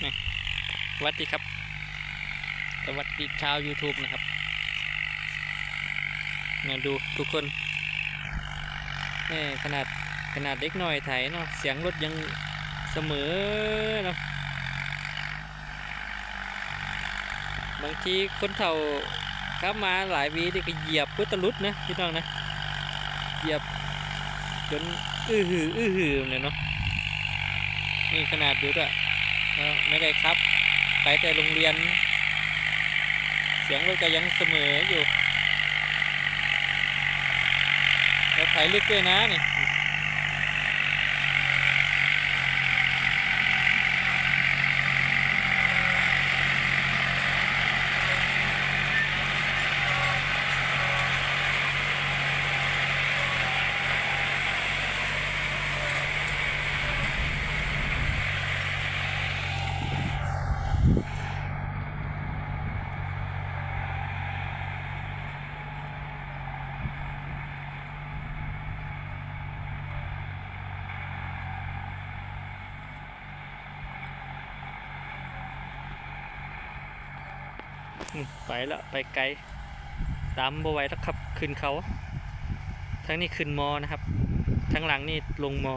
สวัสดีครับ สวัสดีชาว YouTube นะครับมาดูทุกคนนี่ขนาดขนาดเด็กหน่อยไถเนาะเสียงรถยังเสมอเนาะบางทีคนเฒ่าขับมาหลายวีนี่ก็เหยียบพุทธลุดนะพี่น้องนะเหยียบจนอื้อหืออื้อหือเลยเนาะนี่ขนาดดูด้วย ไม่ได้ครับ ไปแต่โรงเรียน เสียงรถก็ยังเสมออยู่แล้วไถลึกด้วยนะนี่ ไปแล้วไปไกล ตามบไหวแล้วขับ ขึ้นเขา ทั้งนี้ขึ้นมอนะครับ ทั้งหลังนี่ลงมอ